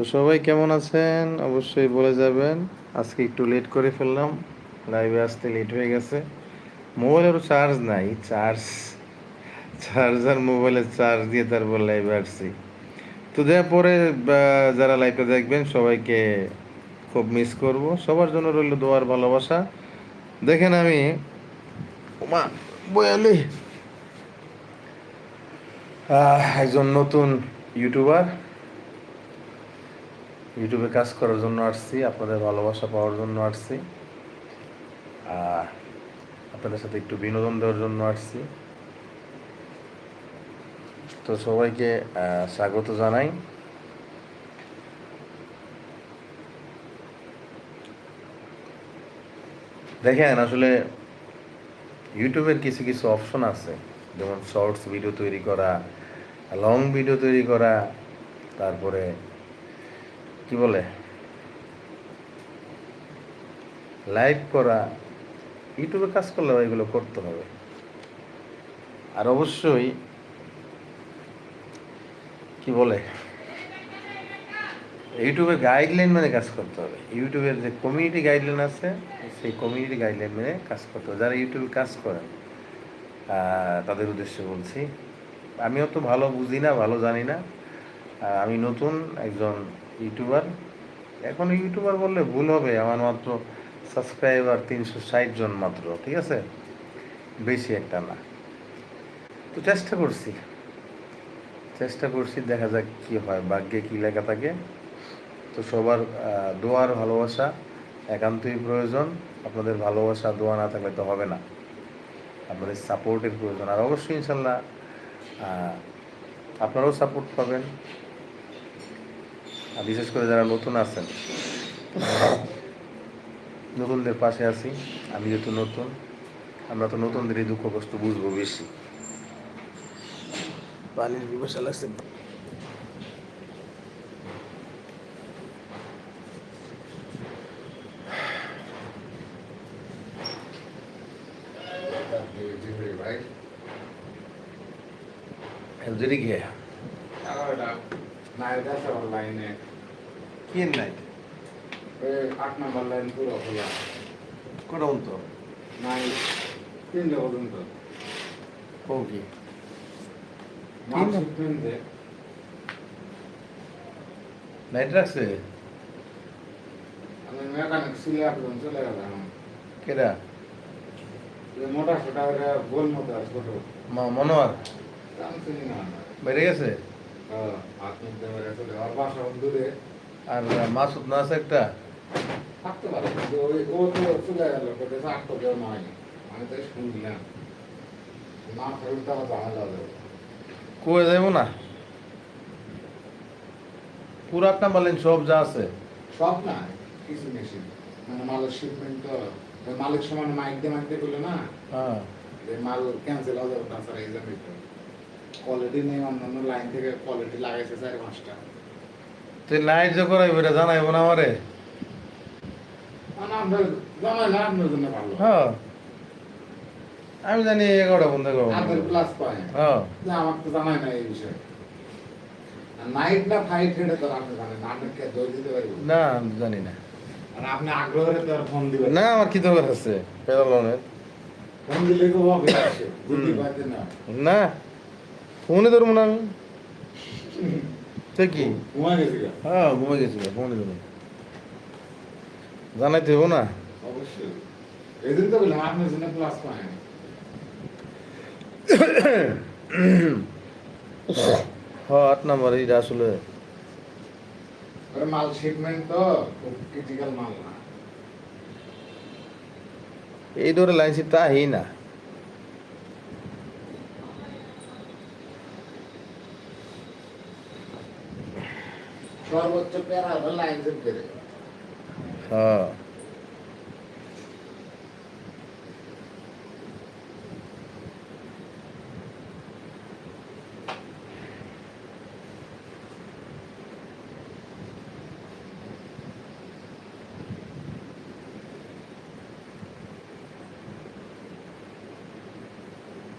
তো সবাই কেমন আছেন? অবশ্যই বলে যাবেন। আজকে একটু লেট করে ফেললাম। লাইভে আসতে লেট হয়ে গেছে। মোবাইলেরও চার্জ নাই। চার্জ চার্জার মোবাইলের চার্জ দিয়ে তারপর লাইভে আসছি। তো পরে যারা লাইভে দেখবেন, সবাইকে খুব মিস করব। সবার জন্য রইল দোয়ার ভালোবাসা। দেখেন আমি বয়ালি। একজন নতুন ইউটিউবার ইউটিউবে কাজ করার জন্য আসছি, আপনাদের ভালোবাসা পাওয়ার জন্য আসছি, আর আপনাদের সাথে একটু বিনোদন দেওয়ার জন্য আসছি। তো সবাইকে স্বাগত জানাই। দেখেন, আসলে ইউটিউবের কিছু কিছু অপশন আছে। যেমন শর্টস ভিডিও তৈরি করা, লং ভিডিও তৈরি করা, তারপরে কি বলে? লাইভ করা ইউটিউবে কাজ করলে এগুলো করতে হবে। আর অবশ্যই, কি বলে? ইউটিউবের গাইডলাইন মেনে কাজ করতে হবে। ইউটিউবের যে কমিউনিটি গাইডলাইন আছে, সেই কমিউনিটি গাইডলাইন মেনে কাজ করতে হবে। যারা ইউটিউবে কাজ করেন তাদের উদ্দেশ্যে বলছি। আমিও তো ভালো বুঝি না, ভালো জানি না। আমি নতুন একজন ইউটিউবার এখন ইউটিউবার বললে ভুল হবে, আমার মাত্র সাবস্ক্রাইবার তিনশো ষাট জন মাত্র, ঠিক আছে? বেশি একটা না। তো চেষ্টা করছি। চেষ্টা করছি, দেখা যাক কি হয়, ভাগ্যে কি লেখা থাকে। তো সবার দোয়ার ভালোবাসা একান্তই প্রয়োজন। আপনাদের ভালোবাসা, দোয়া না থাকলে তো হবে না। আপনাদের সাপোর্টের প্রয়োজন। আর অবশ্যই ইনশাল্লাহ আপনারাও সাপোর্ট পাবেন। আর বিশেষ করে যারা নতুন আছেন নতুনদের পাশে আছি আমি যেহেতু নতুন আমরা তো নতুনদের এই দুঃখ কষ্ট বুঝব বেশি। পানির বিমর্শা লাগছে ভাই। যদি গিয়ে এগারোটা নাইট আছে আমার লাইনে কি নাই আট নম্বর লাইন পুরো খোলা। কোটা তো? নাই তিনটে পর্যন্ত ও কি? মাছ তিনটে নাইট রাখছে? আমি মেকানিক সিলে একদম চলে গেলাম। কেডা? মোটা সোটা গোল মতো ছোট। মনোয়ার? চিনি না। বেড়ে গেছে? আর মাসুদ না আছে একটা? থাকতে পারে ও তো চলে গেল কোথায় থাকতো কেউ নয় আমি তো শুনলাম না থাকলে তো আমার ঝামেলা হবে কয়ে যাব না? পুরো আট নাম্বার লাইন সব যা আছে। সব না কিছু মেশিন। মানে মালের শিপমেন্ট তো মালিক সমান মাইক দিয়ে মাইক দিয়ে না হ্যাঁ। মাল ক্যান্সেল হয়ে যাবে তাছাড়া এই জন্য কোয়ালিটি নেই অন্যান্য লাইন থেকে কোয়ালিটি লাগাইছে চার পাঁচটা। তুই লাইট যে জানাইবো না আমারে? আমি জানি এগারোটা বন্ধ করব। প্লাস পয়েন্ট আমার তো জানাই না এই বিষয়ে। নাইট না ফাইট তো আপনি জানেন না দিতে জানি আর আপনি আগ্রহের তো আর ফোন দিবেন না। আমার কি দরকার আছে? পেরালনের ফোন দিলে তো হবে বুদ্ধি পাইতে না। না। ফোনে ধরবো না আমি। কি। হ্যাঁ ঘুমে গেছি ফোনে ধরবো না। এদিন তো জন্য হ্যাঁ আট নাম্বার এইটা আসলে। মাল শিপমেন্ট তো ক্রিটিক্যাল মাল না। এই ধরে লাইন তা হেই না। সর্বোচ্চ প্যারা লাইন সেট করে হ্যাঁ।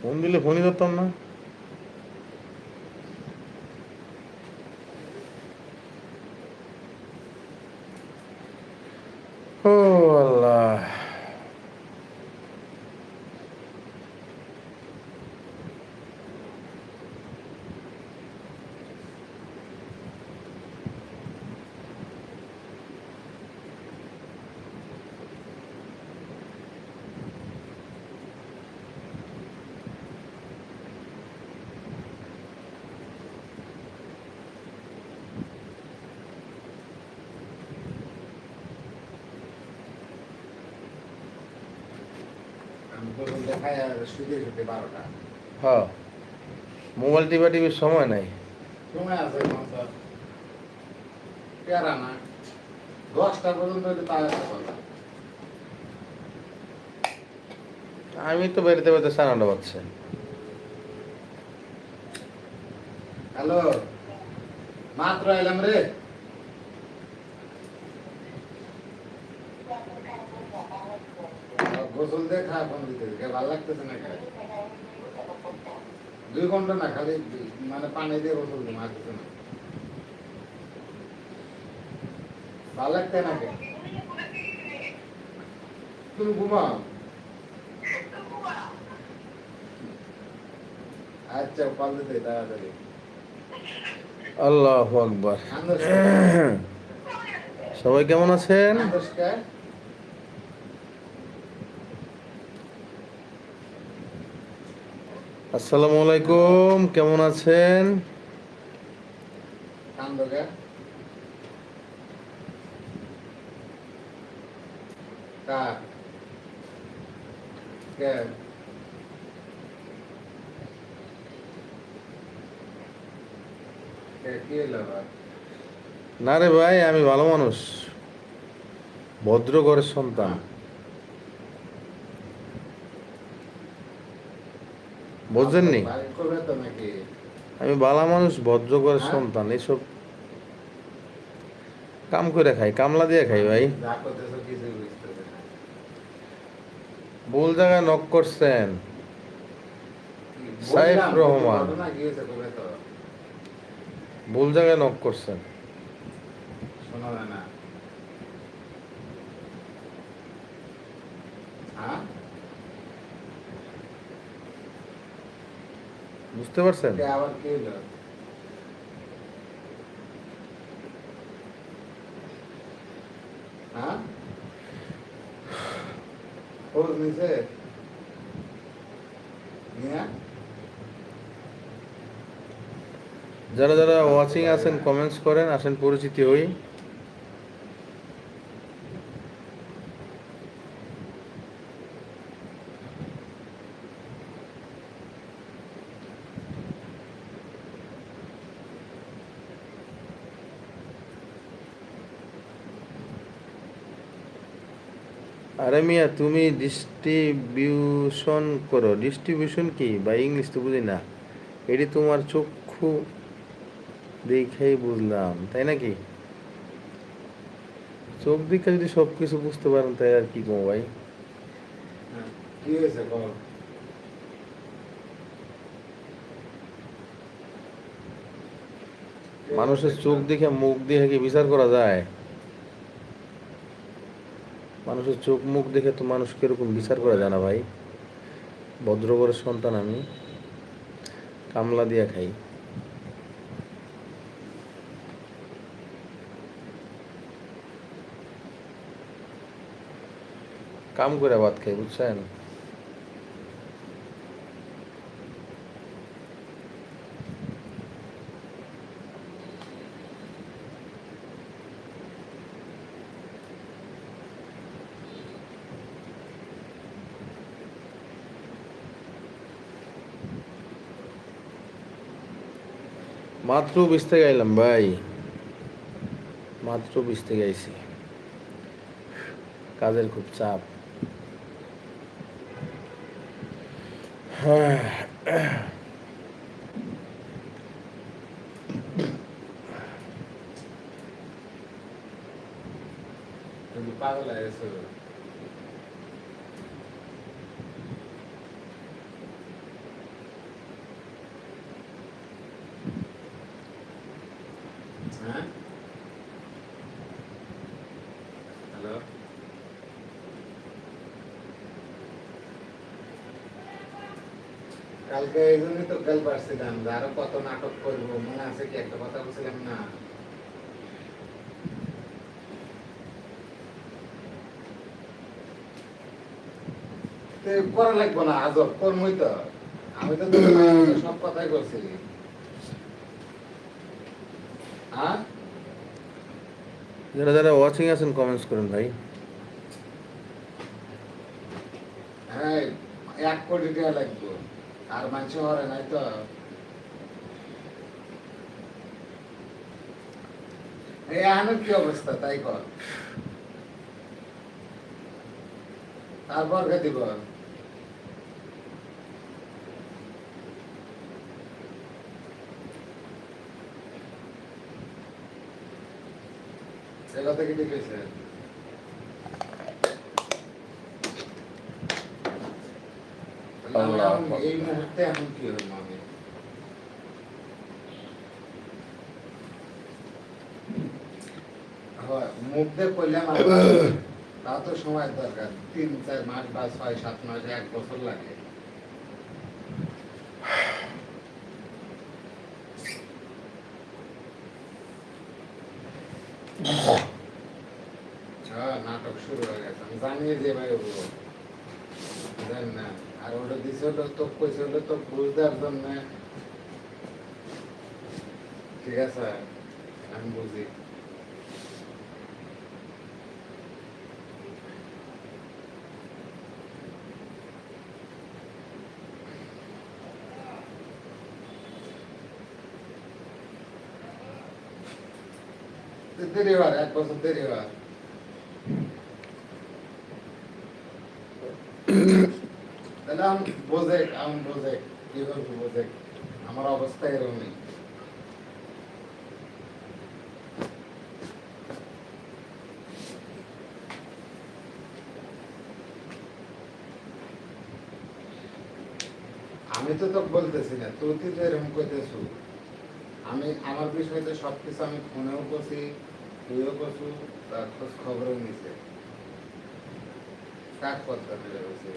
ফোন দিলে ফোনই ধরতাম না। ও আল্লাহ দেখাই আর শুতে শুতে বারোটা। হ মোবাইল টিপা টিভির সময় নাই। সময় আছে মাত্র পেয়ারা না। দশটা পর্যন্ত যদি তাই একটা আমি তো বেরোতে বেরোতে সাড়ে নটা বাজছে। হ্যালো। মাত্র এলাম রে গোসল দিয়ে খা দিতে ভালো লাগতেছে না খাই দুই ঘণ্টা না খালি মানে পানি দিয়ে গোসল দিই আর কিছু না। ভালো লাগতে না কে তুমি ঘুমাও। আচ্ছা পাল দিতে তাড়াতাড়ি। আল্লাহ আকবার। সবাই কেমন আছেন? আন্দোস কে আসসালামু আলাইকুম কেমন আছেন? না রে ভাই আমি ভালো মানুষ। ভদ্র ঘরের সন্তান বুঝছেননি? আমি বালা মানুষ ভদ্র ঘরের হ্যাঁ? সন্তান এসব কাম করে খাই কামলা দিয়ে খাই ভাই। ভুল জায়গায় নক করছেন। সাইফ রহমান। ভুল জায়গায় নক করছেন। শোনা যায় না হ্যাঁ বুঝতে পারছেন? হ্যাঁ? যারা যারা ওয়াচিং আছেন কমেন্টস করেন আসেন পরিচিতি হই। আরে মিয়া তুমি ডিস্ট্রিবিউশন করো। ডিস্ট্রিবিউশন কি? বা ইংলিশ তো বুঝি না। এটি তোমার চক্ষু দেখেই বুঝলাম তাই নাকি? চোখ দেখে যদি সব কিছু বুঝতে পারেন তাই আর কি কম ভাই? হ্যাঁ, মানুষের চোখ দেখে মুখ দেখে কি বিচার করা যায়? মানুষের চোখ মুখ দেখে তো মানুষ কীরকম বিচার করা জানা ভাই। ভদ্রগরের সন্তান আমি। কামলা দিয়া খাই। কাম করে ভাত খাই, বুঝছেন? মাত্র বিশ থেকে আইলাম ভাই। মাত্র বিশ থেকে কাজের খুব চাপ। হ্যাঁ। আমরা কালকে এই জন্যই তো কাল পারছিলাম, যে আরও কত নাটক করব, মনে আছে কি একটা কথা বলছিলাম না? করা লাগবো না, আজব, কর্মই তো। আমি তো সব কথাই করছি হ্যাঁ যারা যারা ওয়াচিং আছেন কমেন্টস করুন ভাই। এক কোটি টাকা লাগবে। আর মানুষ হরে নাই তো। এই আহানের কি অবস্থা, তাই কর। তারপর কে দিব? কথা কি ঠিক হয়েছে। তাহলে আল্লাহ আমি এই মুহূর্তে এখন কি হইল আমি হয় মুখ দিয়ে করলাম আর তাও তো সময় দরকার। তিন চার মাস বা ছয় সাত মাস এক বছর লাগে হ্যাঁ নাটক শুরু হয়ে গেছে আমি যে ভাই জানি না? আর ওটা দিছে হলো তো কইছে হলো তো বুঝ দেওয়ার জন্য। ঠিক আছে? আমি বুঝি। দেরি হয় এক বছর দেরি হয় আমি বোঝে বোঝে বোঝে? আমার অবস্থা এরকমই আমি তো তো বলতেছি না, তুই তো এরকম করতেছু। আমি, আমার বিষয়তে সব কিছু আমি ফোনেও করছি, তুইও করছু, তার খোঁজ খবরও নিছে কাক বসে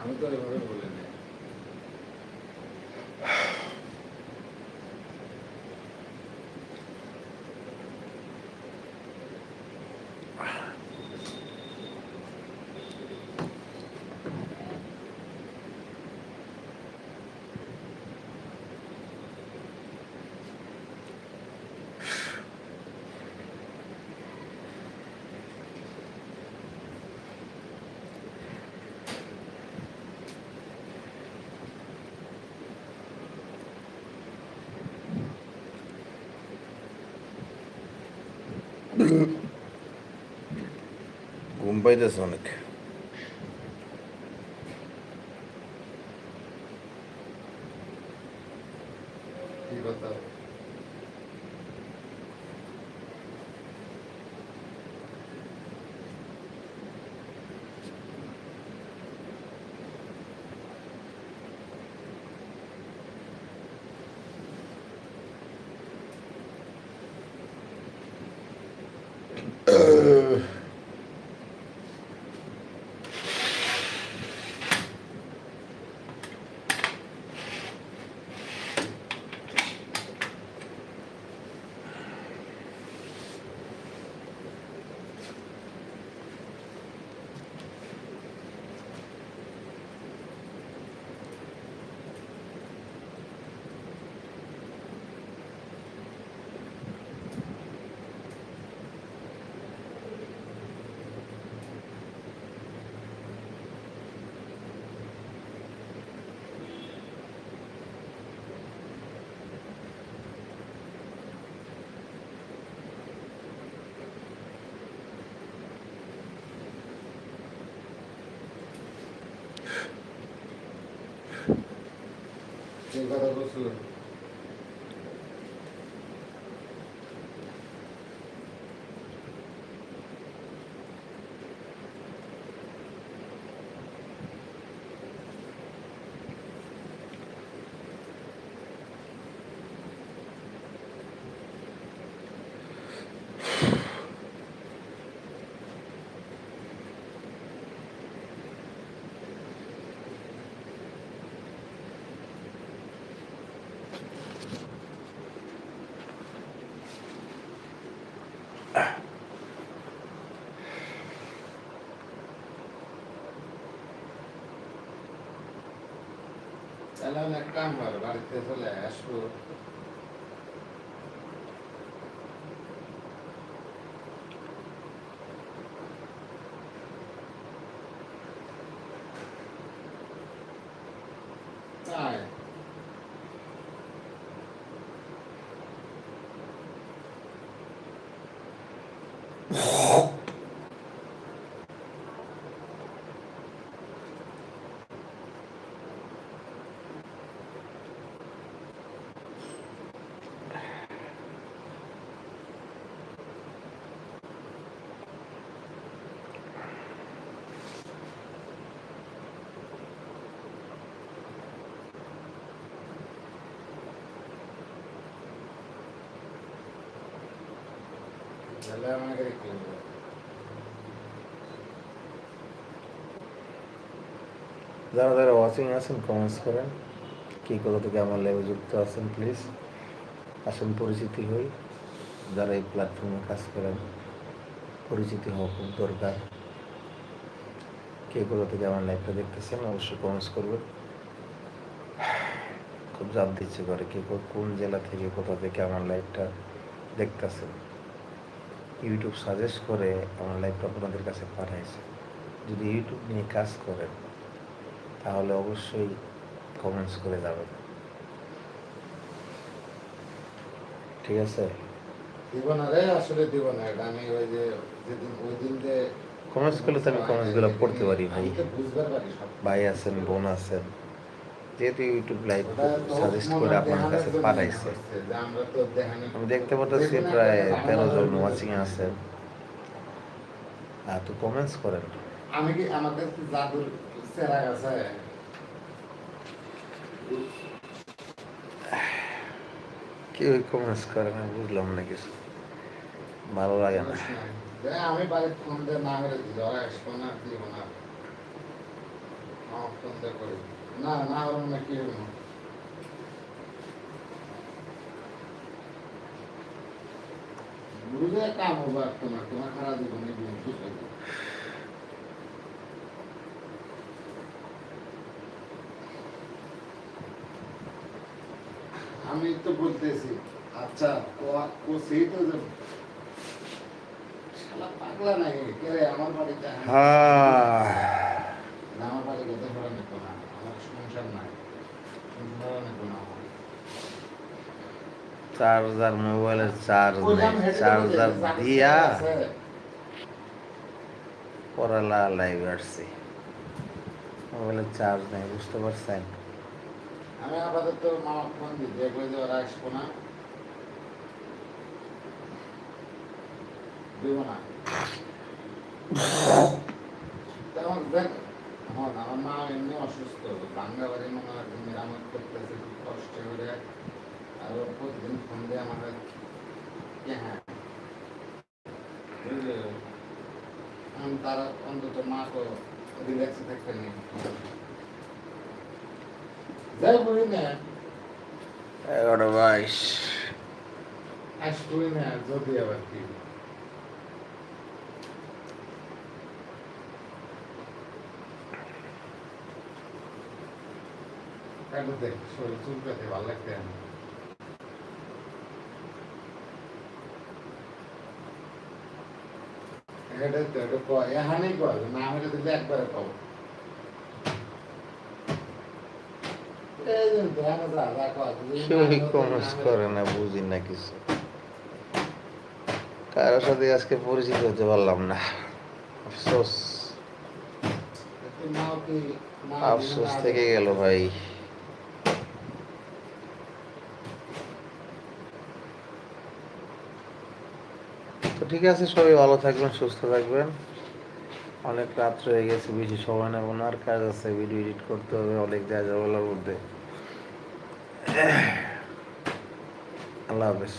আমি তো এভাবে বলে নাই ঘুম পাইতেছে কি কথা বলছো তাহলে এক কাম কর বাড়িতে চলে আসব। তাই। যারা যারা ওয়াচিং আছেন কমেন্টস করেন। কি কোথা থেকে আমার লাইভে যুক্ত আছেন প্লিজ আসুন, পরিচিতি হই। যারা এই প্ল্যাটফর্মে কাজ করেন, পরিচিতি হওয়া খুব দরকার। কে কোথা থেকে আমার লাইভটা দেখতেছেন, অবশ্যই কমেন্টস করবেন। খুব জানতে ইচ্ছে করে কে কোন জেলা থেকে কোথা থেকে আমার লাইভটা দেখতেছেন। ইউটিউব সাজেস্ট করে আমার লাইভটা আপনাদের কাছে পাঠাইছে। যদি ইউটিউব নিয়ে কাজ করেন তাহলে অবশ্যই কমেন্টস করে যাবেন। ঠিক আছে? দিব না রে আসলে দিব না এটা আমি ওই যে যেদিন ওই দিন যে কমেন্টস করলে তো আমি কমেন্টসগুলো পড়তে পারি ভাই। ভাই আছেন বোন আছেন। যেহেতু ইউটিউব লাইভ সাজেস্ট করে আপনার কাছে পাঠাইছে আমি দেখতে পাচ্ছি প্রায় তেরো জন ওয়াচিং আছেন আর তো কমেন্টস করেন। আমি কি আমাদের জাদুর সেরা আছে? কেউ কমেন্টস করে না বুঝলাম না কিছু। ভালো লাগে না। আমি বাড়ির ফোন দিয়ে না করে আসব না দিব না আমার ফোন দিয়ে করি। না না, ওরম না, কি হইব বুঝে কাম হব তোমার তোমার খারাপ দিব না দিব কি করব? আমি তো বলতেছি আচ্ছা ও- সেই তো শালা পাগলা নাকি? কে আমার বাড়িতে হ্যাঁ না, আমার বাড়ি যেতে পারে না তো না আমার সংসার নাই সংসার অনেক গুণ আমার। চার্জার মোবাইলের চার্জ ওই যে নেই আমি হেঁটে চার্জার বলতেছি, চার্জ দিয়া আছে। পড়ালা লাইভ আসছি মোবাইলের চার্জ নেই বুঝতে পারছেন আমি আপাতত মামা ফোন দিই দেখব যে ওরা আসব না দিব না তেমন দেখ হ্যাঁ আমার মা এমনি অসুস্থ বাংলা বাড়ি মনে হয় মেরামত করতেছে খুব কষ্ট করে আর ও প্রতিদিন ফোন দিয়ে আমার হ্যাঁ বুঝলে এখন তারা অন্তত মা তো রিল্যাক্সে থাকতে নেই যাই বলি না এগারো বাইশ আসবই না যদি আবার কি কাটু দেখ শরীর চুলকাতে ভালো লাগতে না এটা তো এটা কয় এখানেই কয় না হলে দিলে একবারে পাবো এই যে ধ্যান যা যা কয় কেউই কমেন্টস করে না বুঝি না কিছু কারোর সাথে আজকে পরিচিত হতে পারলাম না আফসোস আফসোস থেকে গেল ভাই তো ঠিক আছে, সবাই ভালো থাকবেন, সুস্থ থাকবেন। অনেক রাত হয়ে গেছে, বেশি সময় না, আর কাজ আছে ভিডিও এডিট করতে হবে অনেক জায়গা বলার মধ্যে। আল্লাহ হাফেজ।